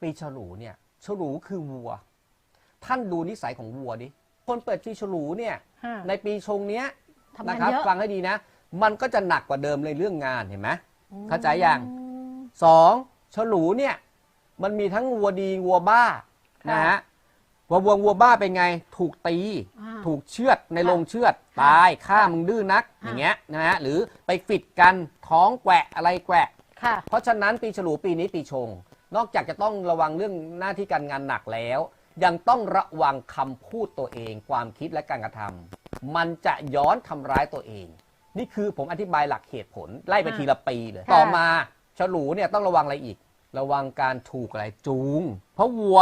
ปีฉลูเนี่ยฉลูคือวัว ท่านดูนิสัยของวัวดิคนเปิดปีฉลูเนี่ย ฮะ ในปีชงเนี้ยทำงานนะครับ เยอะฟังให้ดีนะ มันก็จะหนักกว่าเดิมเลยเรื่องงานเห็นไหม เข้าใจยัง อืม สองฉลูเนี่ยมันมีทั้งวัวดีวัวบ้าค่ะนะฮะวัววัววัวบ้าเป็นไง ถูกตี อ่าถูกเชือดในค่ะโรงเชือดค่ะตายฆ่ามึงดื้อนักค่ะอย่างเงี้ยนะฮะหรือไปฟิดกันท้องแกวะอะไรแกวะ ค่ะ เพราะฉะนั้นปีฉลูปีนี้ปีชง นอกจากจะต้องระวังเรื่องหน้าที่การงานหนักแล้ว ยังต้องระวังคำพูดตัวเอง ความคิดและการกระทำมันจะย้อนทำร้ายตัวเอง นี่คือผมอธิบายหลักเหตุผลไล่ไปอ่าทีละปีเลย ค่ะ ต่อมาฉลูเนี่ยต้องระวังอะไรอีก ระวังการถูกอะไรจูง เพราะวัว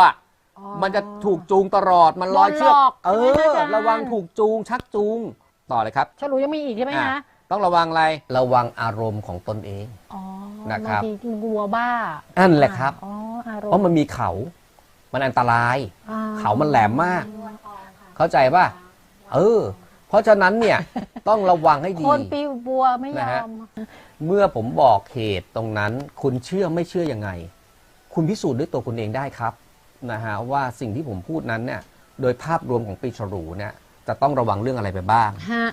อ๋อ มันจะถูกจูงตลอดมันลอยเชือก โดนหลอกเอใช่ไหมอ อาจารย์ ระวังถูกจูงชักจูง ต่อเลยครับ ฉลูยังมีอีกใช่ไหมอะ คะต้องระวังอะไร ระวังอารมณ์ของตนเอง อ๋อ นะครับบางทีวัวบ้านั่นแหละครับอ๋ออารมเพราะณ์มันมีเขา มันอันตราย อ่เขามันแหลมมาก เข้าใจป่ะ เออ เพราะฉะนั้นเนี่ย ต้องระวังให้ดี คนปีบัวไม่ยนะอฮะ ม เมื่อผมบอกเหตุตรงนั้น คุณเชื่อไม่เชื่อยังไง คุณพิสูจน์ด้วยตัวคุณเองได้ครับนะฮะว่าสิ่งที่ผมพูดนั้นเนี่ยโดยภาพรวมของปีฉลูเนี่ยจะต้องระวังเรื่องอะไรไปบ้าง ฮะ